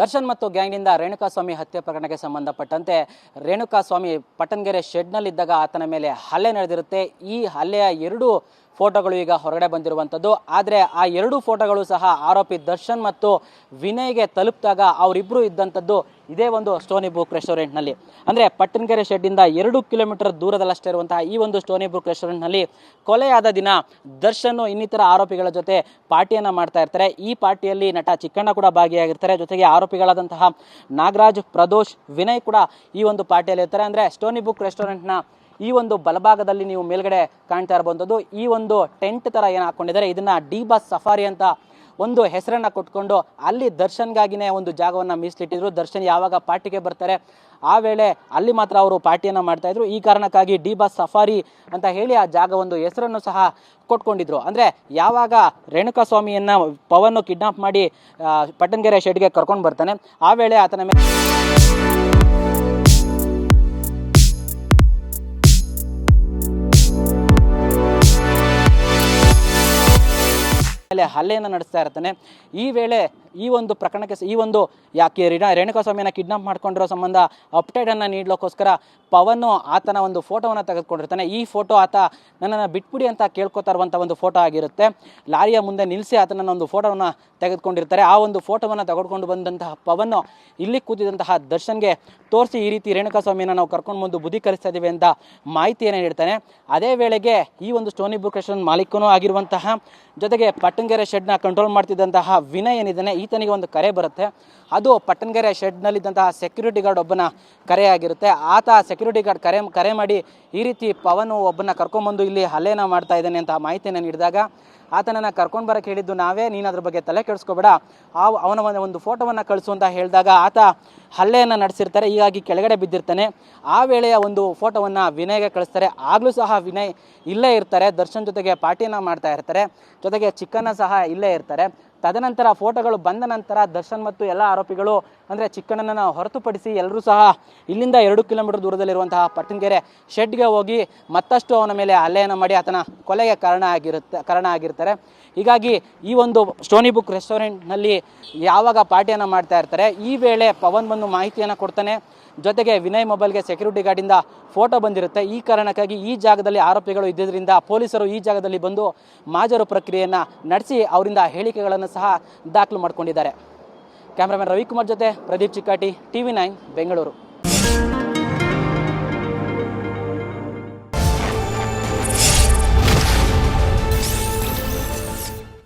ದರ್ಶನ್ ಮತ್ತು ಗ್ಯಾಂಗ್ನಿಂದ ರೇಣುಕಾಸ್ವಾಮಿ ಹತ್ಯೆ ಪ್ರಕರಣಕ್ಕೆ ಸಂಬಂಧಪಟ್ಟಂತೆ ರೇಣುಕಾಸ್ವಾಮಿ ಪಟ್ಟಣಗೆರೆ ಶೆಡ್ನಲ್ಲಿದ್ದಾಗ ಆತನ ಮೇಲೆ ಹಲ್ಲೆ ನಡೆದಿರುತ್ತೆ. ಈ ಹಲ್ಲೆಯ ಎರಡು ಫೋಟೋಗಳು ಈಗ ಹೊರಗಡೆ ಬಂದಿರುವಂಥದ್ದು. ಆದರೆ ಆ ಎರಡು ಫೋಟೋಗಳು ಸಹ ಆರೋಪಿ ದರ್ಶನ್ ಮತ್ತು ವಿನಯ್ಗೆ ತಲುಪಿದಾಗ ಅವರಿಬ್ಬರು ಇದ್ದಂಥದ್ದು ಇದೇ ಒಂದು ಸ್ಟೋನಿ ಬುಕ್ ರೆಸ್ಟೋರೆಂಟ್ನಲ್ಲಿ. ಅಂದರೆ ಪಟ್ಟಣಗೆರೆ ಶೆಡ್ಡಿಂದ ಎರಡು ಕಿಲೋಮೀಟರ್ ದೂರದಲ್ಲಷ್ಟೇ ಇರುವಂತಹ ಈ ಒಂದು ಸ್ಟೋನಿ ಬುಕ್ ರೆಸ್ಟೋರೆಂಟ್ನಲ್ಲಿ ಕೊಲೆಯಾದ ದಿನ ದರ್ಶನ್ ಇನ್ನಿತರ ಆರೋಪಿಗಳ ಜೊತೆ ಪಾರ್ಟಿಯನ್ನು ಮಾಡ್ತಾ ಇರ್ತಾರೆ. ಈ ಪಾರ್ಟಿಯಲ್ಲಿ ನಟ ಚಿಕ್ಕಣ್ಣ ಕೂಡ ಭಾಗಿಯಾಗಿರ್ತಾರೆ. ಜೊತೆಗೆ ಆರೋಪಿಗಳಾದಂತಹ ನಾಗರಾಜ್, ಪ್ರದೋಷ್, ವಿನಯ್ ಕೂಡ ಈ ಒಂದು ಪಾರ್ಟಿಯಲ್ಲಿ ಇರ್ತಾರೆ ಅಂದರೆ ಸ್ಟೋನಿ ಬುಕ್ ರೆಸ್ಟೋರೆಂಟ್ನ ಈ ಒಂದು ಬಲಭಾಗದಲ್ಲಿ ನೀವು ಮೇಲ್ಗಡೆ ಕಾಣ್ತಾ ಇರಬಹುದು ಈ ಒಂದು ಟೆಂಟ್ ತರ ಏನು ಹಾಕೊಂಡಿದ್ದಾರೆ, ಇದನ್ನ ಡಿ ಬಸ್ ಸಫಾರಿ ಅಂತ ಒಂದು ಹೆಸರನ್ನ ಕೊಟ್ಕೊಂಡು ಅಲ್ಲಿ ದರ್ಶನ್ಗಾಗಿನೇ ಒಂದು ಜಾಗವನ್ನು ಮೀಸಲಿಟ್ಟಿದ್ರು. ದರ್ಶನ್ ಯಾವಾಗ ಪಾರ್ಟಿಗೆ ಬರ್ತಾರೆ, ಆ ವೇಳೆ ಅಲ್ಲಿ ಮಾತ್ರ ಅವರು ಪಾರ್ಟಿಯನ್ನು ಮಾಡ್ತಾ ಇದ್ರು. ಈ ಕಾರಣಕ್ಕಾಗಿ ಡಿ ಬಸ್ ಸಫಾರಿ ಅಂತ ಹೇಳಿ ಆ ಜಾಗ ಒಂದು ಹೆಸರನ್ನು ಸಹ ಕೊಟ್ಕೊಂಡಿದ್ರು. ಅಂದರೆ ಯಾವಾಗ ರೇಣುಕಾಸ್ವಾಮಿಯನ್ನ ಪವನ್ ಕಿಡ್ನಾಪ್ ಮಾಡಿ ಪಟ್ಟಣಗೆರೆ ಶೆಡ್ಗೆ ಕರ್ಕೊಂಡು ಬರ್ತಾನೆ, ಆ ವೇಳೆ ಆತನ ಮೇಲೆ ಮೇಲೆ ಹಲ್ಲೆಯನ್ನು ನಡೆಸ್ತಾ ಇರ್ತಾನೆ. ಈ ವೇಳೆ ಈ ಒಂದು ಪ್ರಕರಣಕ್ಕೆ ಈ ಒಂದು ಯಾಕೆ ರೇಣ ರೇಣುಕಾಸ್ವಾಮಿನ ಕಿಡ್ನಾಪ್ ಮಾಡ್ಕೊಂಡಿರೋ ಸಂಬಂಧ ಅಪ್ಡೇಟನ್ನು ನೀಡಲಿಕ್ಕೋಸ್ಕರ ಪವನ್ ಆತನ ಒಂದು ಫೋಟೋವನ್ನು ತೆಗೆದುಕೊಂಡಿರ್ತಾನೆ. ಈ ಫೋಟೋ ಆತ ನನ್ನನ್ನು ಬಿಟ್ಬಿಡಿ ಅಂತ ಕೇಳ್ಕೊತಾ ಇರುವಂಥ ಒಂದು ಫೋಟೋ ಆಗಿರುತ್ತೆ. ಲಾರಿಯ ಮುಂದೆ ನಿಲ್ಲಿಸಿ ಆತನ ಒಂದು ಫೋಟೋವನ್ನು ತೆಗೆದುಕೊಂಡಿರ್ತಾರೆ. ಆ ಒಂದು ಫೋಟೋವನ್ನು ತೆಗೆದುಕೊಂಡು ಬಂದಂತಹ ಪವನ್ ಇಲ್ಲಿ ಕೂತಿದಂತಹ ದರ್ಶನ್ಗೆ ತೋರಿಸಿ ಈ ರೀತಿ ರೇಣುಕಾಸ್ವಾಮಿಯನ್ನು ನಾವು ಕರ್ಕೊಂಡು ಬಂದು ಬುದ್ಧಿ ಕಲಿಸ್ತಾ ಇದ್ದೀವಿ ಅಂತ ಮಾಹಿತಿಯನ್ನು ನೀಡ್ತಾನೆ. ಅದೇ ವೇಳೆಗೆ ಈ ಒಂದು ಸ್ಟೋನಿ ಬುಕ್ ರೆಸ್ಟೋರೆಂಟ್ ಮಾಲೀಕನೂ ಆಗಿರುವಂತಹ ಜೊತೆಗೆ ಪಟ್ಟಂಗೆರೆ ಶೆಡ್ನ ಕಂಟ್ರೋಲ್ ಮಾಡ್ತಿದ್ದಂತಹ ವಿನಯ್ ಏನಿದ್ದಾನೆ ಈತನಿಗೆ ಒಂದು ಕರೆ ಬರುತ್ತೆ. ಅದು ಪಟ್ಟಣಗೆರೆ ಶೆಡ್ನಲ್ಲಿದ್ದಂತಹ ಸೆಕ್ಯೂರಿಟಿ ಗಾರ್ಡ್ ಒಬ್ಬನ ಕರೆ ಆಗಿರುತ್ತೆ ಆತ ಸೆಕ್ಯೂರಿಟಿ ಗಾರ್ಡ್ ಕರೆ ಕರೆ ಮಾಡಿ ಈ ರೀತಿ ಪವನು ಒಬ್ಬನ ಕರ್ಕೊಂಬಂದು ಇಲ್ಲಿ ಹಲ್ಲೆನ ಮಾಡ್ತಾ ಇದ್ದಾನೆ ಅಂತ ಮಾಹಿತಿಯನ್ನು ನೀಡಿದಾಗ ಆತನನ್ನು ಕರ್ಕೊಂಡು ಬರೋಕ್ಕೆ ಹೇಳಿದ್ದು ನಾವೇ, ನೀನು ಅದ್ರ ಬಗ್ಗೆ ತಲೆ ಕೆಡಿಸ್ಕೋಬೇಡ. ಆ ಅವನ ಒಂದು ಫೋಟೋವನ್ನು ಕಳಿಸು ಅಂತ ಹೇಳಿದಾಗ ಆತ ಹಲ್ಲೆಯನ್ನು ನಡೆಸಿರ್ತಾರೆ. ಹೀಗಾಗಿ ಕೆಳಗಡೆ ಬಿದ್ದಿರ್ತಾನೆ. ಆ ವೇಳೆಯ ಒಂದು ಫೋಟೋವನ್ನು ವಿನಯ್ಗೆ ಕಳಿಸ್ತಾರೆ. ಆಗಲೂ ಸಹ ವಿನಯ್ ಇಲ್ಲೇ ಇರ್ತಾರೆ. ದರ್ಶನ್ ಜೊತೆಗೆ ಪಾರ್ಟಿನ ಮಾಡ್ತಾ ಇರ್ತಾರೆ. ಜೊತೆಗೆ ಚಿಕ್ಕನ ಸಹ ಇಲ್ಲೇ ಇರ್ತಾರೆ. ತದನಂತರ ಫೋಟೋಗಳು ಬಂದ ನಂತರ ದರ್ಶನ್ ಮತ್ತು ಎಲ್ಲ ಆರೋಪಿಗಳು ಅಂದರೆ ಚಿಕ್ಕಣ್ಣನ ಹೊರತುಪಡಿಸಿ ಎಲ್ಲರೂ ಸಹ ಇಲ್ಲಿಂದ ಎರಡು ಕಿಲೋಮೀಟರ್ ದೂರದಲ್ಲಿರುವಂತಹ ಪಟ್ಟಣಗೆರೆ ಶೆಡ್ಗೆ ಹೋಗಿ ಮತ್ತಷ್ಟು ಅವನ ಮೇಲೆ ಹಲ್ಲೆಯನ್ನು ಮಾಡಿ ಆತನ ಕೊಲೆಗೆ ಕಾರಣ ಆಗಿರುತ್ತೆ, ಕಾರಣ ಆಗಿರ್ತಾರೆ. ಹೀಗಾಗಿ ಈ ಒಂದು ಸ್ಟೋನಿ ಬುಕ್ ರೆಸ್ಟೋರೆಂಟ್ನಲ್ಲಿ ಯಾವಾಗ ಪಾರ್ಟಿಯನ್ನು ಮಾಡ್ತಾ ಇರ್ತಾರೆ, ಈ ವೇಳೆ ಪವನ್ ಬಂದು ಮಾಹಿತಿಯನ್ನು ಕೊಡ್ತಾನೆ. ಜೊತೆಗೆ ವಿನಯ್ ಮೊಬೈಲ್ಗೆ ಸೆಕ್ಯೂರಿಟಿ ಗಾರ್ಡಿಂದ ಫೋಟೋ ಬಂದಿರುತ್ತೆ. ಈ ಕಾರಣಕ್ಕಾಗಿ ಈ ಜಾಗದಲ್ಲಿ ಆರೋಪಿಗಳು ಇದ್ದಿದ್ದರಿಂದ ಪೊಲೀಸರು ಈ ಜಾಗದಲ್ಲಿ ಬಂದು ಮಾಜರು ಪ್ರಕ್ರಿಯೆಯನ್ನು ನಡೆಸಿ ಅವರಿಂದ ಹೇಳಿಕೆಗಳನ್ನು ಸಹ ದಾಖಲು ಮಾಡಿಕೊಂಡಿದ್ದಾರೆ. ಕ್ಯಾಮ್ರಾಮನ್ ರವಿಕುಮಾರ್ ಜೊತೆ Pradeep Chikkati T V nine, Bengaluru.